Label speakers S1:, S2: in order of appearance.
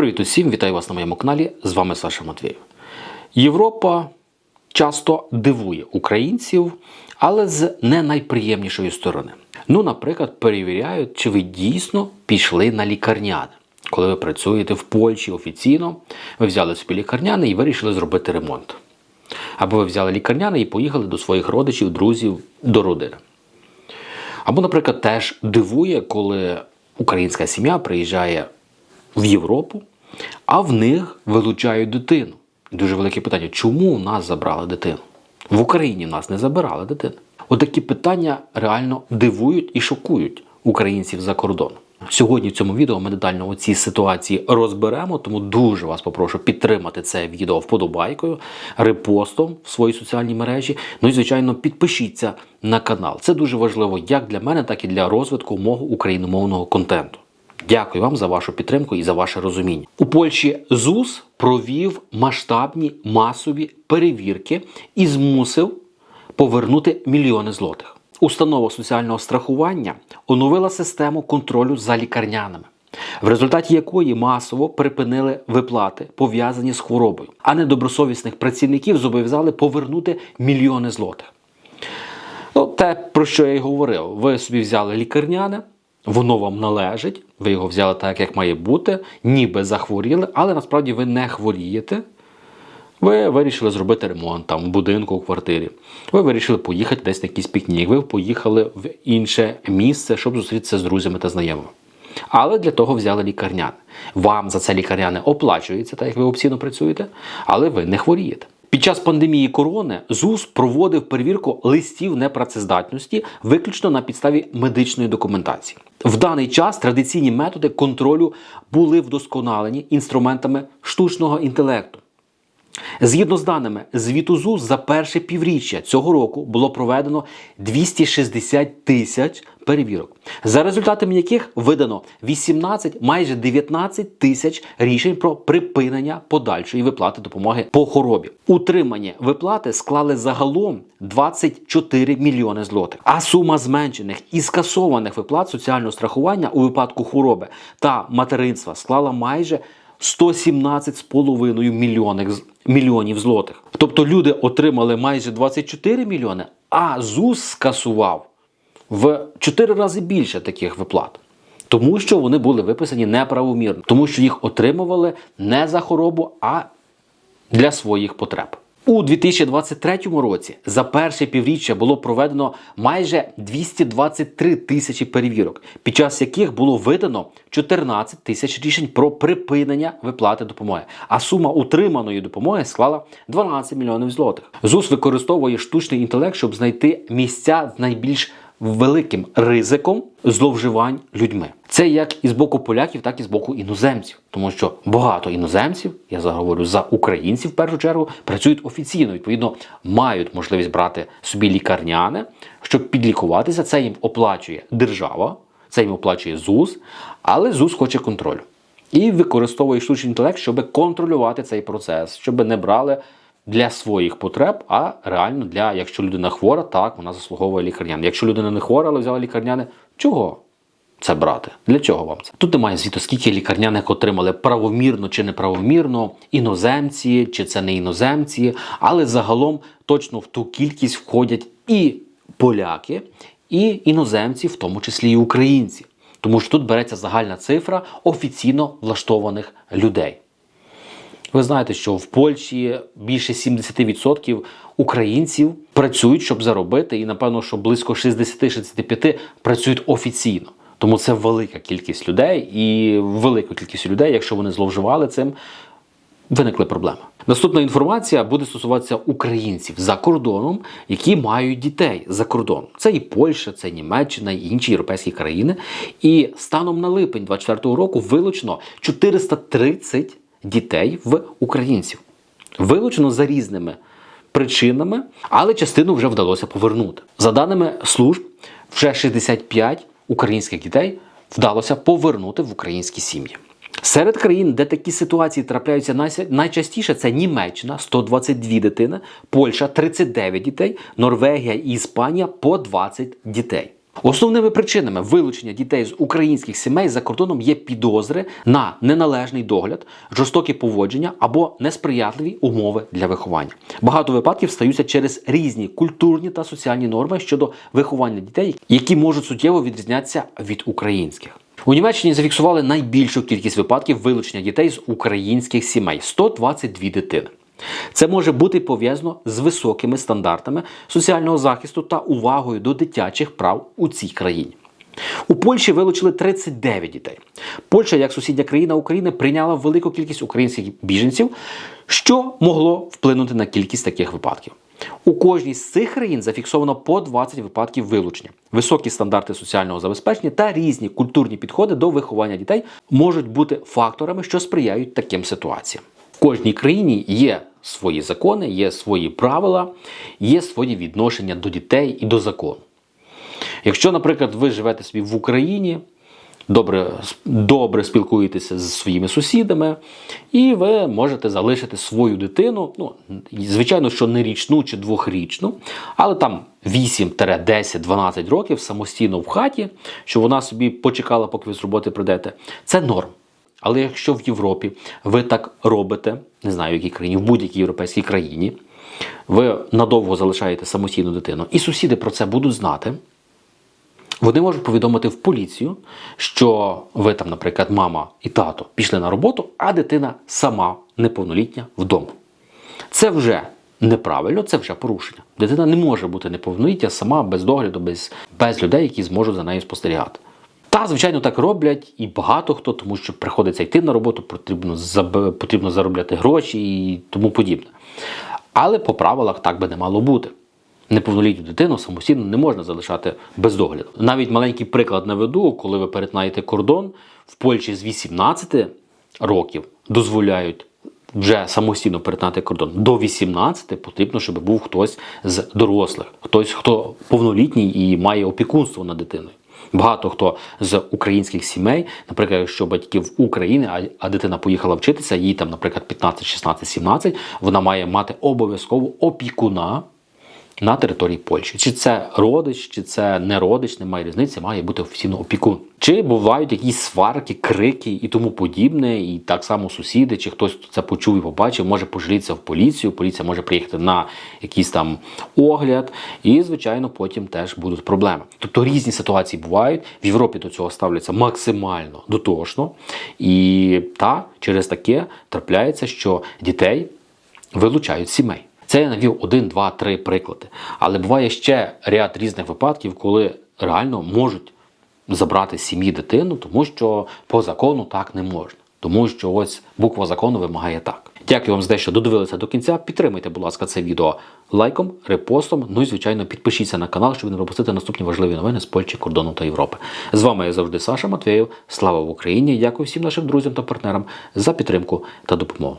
S1: Привіт усім, вітаю вас на моєму каналі. З вами Саша Матвєєв. Європа часто дивує українців, але з не найприємнішої сторони. Ну, наприклад, перевіряють, чи ви дійсно пішли на лікарняне. Коли ви працюєте в Польщі офіційно, ви взяли собі лікарняне і вирішили зробити ремонт. Або ви взяли лікарняне і поїхали до своїх родичів, друзів, до родини. Або, наприклад, теж дивує, коли українська сім'я приїжджає в Європу, а в них вилучають дитину. Дуже велике питання: чому у нас забрали дитину? В Україні в нас не забирали дитину. Отакі питання реально дивують і шокують українців за кордоном. Сьогодні в цьому відео ми детально у цій ситуації розберемо, тому дуже вас попрошу підтримати це відео вподобайкою, репостом в своїй соціальній мережі. Ну і звичайно, підпишіться на канал. Це дуже важливо як для мене, так і для розвитку мого україномовного контенту. Дякую вам за вашу підтримку і за ваше розуміння. У Польщі ЗУС провів масштабні масові перевірки і змусив повернути мільйони злотих. Установа соціального страхування оновила систему контролю за лікарняними, в результаті якої масово припинили виплати, пов'язані з хворобою, а недобросовісних працівників зобов'язали повернути мільйони злотих. Ну, те, про що я й говорив, ви собі взяли лікарняне, воно вам належить, ви його взяли так, як має бути, ніби захворіли, але насправді ви не хворієте. Ви вирішили зробити ремонт там в будинку, у квартирі. Ви вирішили поїхати десь на якийсь пікнік. Ви поїхали в інше місце, щоб зустрітися з друзями та знайомими. Але для того взяли лікарняне. Вам за це лікарняне оплачується, так як ви опційно працюєте, але ви не хворієте. Під час пандемії корони ЗУС проводив перевірку листів непрацездатності виключно на підставі медичної документації. В даний час традиційні методи контролю були вдосконалені інструментами штучного інтелекту. Згідно з даними звіту ЗУС, за перше півріччя цього року було проведено 260 тисяч перевірок, за результатами яких видано 18, майже 19 тисяч рішень про припинення подальшої виплати допомоги по хворобі. Утримання виплати склали загалом 24 мільйони злотих. А сума зменшених і скасованих виплат соціального страхування у випадку хвороби та материнства склала майже 117,5 мільйонів, мільйонів злотих. Тобто люди отримали майже 24 мільйони, а ЗУС скасував в 4 рази більше таких виплат. Тому що вони були виписані неправомірно, тому що їх отримували не за хворобу, а для своїх потреб. У 2023 році за перше півріччя було проведено майже 223 тисячі перевірок, під час яких було видано 14 тисяч рішень про припинення виплати допомоги. А сума утриманої допомоги склала 12 мільйонів злотих. ЗУС використовує штучний інтелект, щоб знайти місця з найбільш великим ризиком зловживань людьми. Це як і з боку поляків, так і з боку іноземців, тому що багато іноземців, я заговорю за українців в першу чергу, працюють офіційно, відповідно, мають можливість брати собі лікарняне, щоб підлікуватися. Це їм оплачує держава, це їм оплачує ЗУС, але ЗУС хоче контролю. І використовує штучний інтелект, щоб контролювати цей процес, щоб не брали для своїх потреб, а реально для, якщо людина хвора, так вона заслуговує лікарняне. Якщо людина не хвора, але взяла лікарняне, чого? Це брати. Для чого вам це? Тут немає звіту, скільки лікарняних отримали правомірно чи неправомірно, іноземці, чи це не іноземці, але загалом точно в ту кількість входять і поляки, і іноземці, в тому числі і українці. Тому що тут береться загальна цифра офіційно влаштованих людей. Ви знаєте, що в Польщі більше 70% українців працюють, щоб заробити, і напевно, що близько 60-65% працюють офіційно. Тому це велика кількість людей, і велика кількість людей, якщо вони зловживали цим, виникли проблеми. Наступна інформація буде стосуватися українців за кордоном, які мають дітей за кордоном. Це і Польща, це і Німеччина, і інші європейські країни. І станом на липень 2024 року вилучено 430 дітей в українців. Вилучено за різними причинами, але частину вже вдалося повернути. За даними служб, вже 65 українських дітей вдалося повернути в українські сім'ї. Серед країн, де такі ситуації трапляються найчастіше, це Німеччина 122 дитини, Польща 39 дітей, Норвегія і Іспанія по 20 дітей. Основними причинами вилучення дітей з українських сімей за кордоном є підозри на неналежний догляд, жорстокі поводження або несприятливі умови для виховання. Багато випадків стаються через різні культурні та соціальні норми щодо виховання дітей, які можуть суттєво відрізнятися від українських. У Німеччині зафіксували найбільшу кількість випадків вилучення дітей з українських сімей 122 дитини. Це може бути пов'язано з високими стандартами соціального захисту та увагою до дитячих прав у цій країні. У Польщі вилучили 39 дітей. Польща, як сусідня країна України, прийняла велику кількість українських біженців, що могло вплинути на кількість таких випадків. У кожній з цих країн зафіксовано по 20 випадків вилучення. Високі стандарти соціального забезпечення та різні культурні підходи до виховання дітей можуть бути факторами, що сприяють таким ситуаціям. В кожній країні є свої закони, є свої правила, є свої відношення до дітей і до закону. Якщо, наприклад, ви живете собі в Україні, добре, добре спілкуєтеся з своїми сусідами, і ви можете залишити свою дитину, ну, звичайно, що не річну чи двохрічну, але там 8, 10, 12 років самостійно в хаті, що вона собі почекала, поки ви з роботи прийдете, це норм. Але якщо в Європі ви так робите, не знаю, в якій країні, в будь-якій європейській країні, ви надовго залишаєте самостійну дитину, і сусіди про це будуть знати. Вони можуть повідомити в поліцію, що ви там, наприклад, мама і тато пішли на роботу, а дитина сама неповнолітня вдома. Це вже неправильно, це вже порушення. Дитина не може бути неповнолітня сама без догляду, без, без людей, які зможуть за нею спостерігати. Та, звичайно, так роблять і багато хто, тому що приходиться йти на роботу, потрібно, потрібно заробляти гроші і тому подібне. Але по правилах так би не мало бути. Неповнолітню дитину самостійно не можна залишати без догляду. Навіть маленький приклад наведу, коли ви перетинаєте кордон, в Польщі з 18 років дозволяють вже самостійно перетинати кордон. До 18 потрібно, щоб був хтось з дорослих, хтось, хто повнолітній і має опікунство над дитиною. Багато хто з українських сімей, наприклад, якщо батьків України, а, дитина поїхала вчитися, їй там, наприклад, 15, 16, 17, вона має мати обов'язково опікуна на території Польщі. Чи це родич, чи це не родич, немає різниці, має бути офіційно опікун. Чи бувають якісь сварки, крики і тому подібне, і так само сусіди, чи хтось це почув і побачив, може пожалітися в поліцію. Поліція може приїхати на якийсь там огляд, і звичайно потім теж будуть проблеми. Тобто різні ситуації бувають. В Європі до цього ставляться максимально дотошно, і та через таке трапляється, що дітей вилучають сімей. Це я навів один, два, три приклади. Але буває ще ряд різних випадків, коли реально можуть забрати з сім'ї дитину, тому що по закону так не можна. Тому що ось буква закону вимагає так. Дякую вам за те, що додивилися до кінця. Підтримайте, будь ласка, це відео лайком, репостом. Ну і звичайно, підпишіться на канал, щоб не пропустити наступні важливі новини з Польщі, кордону та Європи. З вами я завжди Саша Матвєєв. Слава Україні! Дякую всім нашим друзям та партнерам за підтримку та допомогу.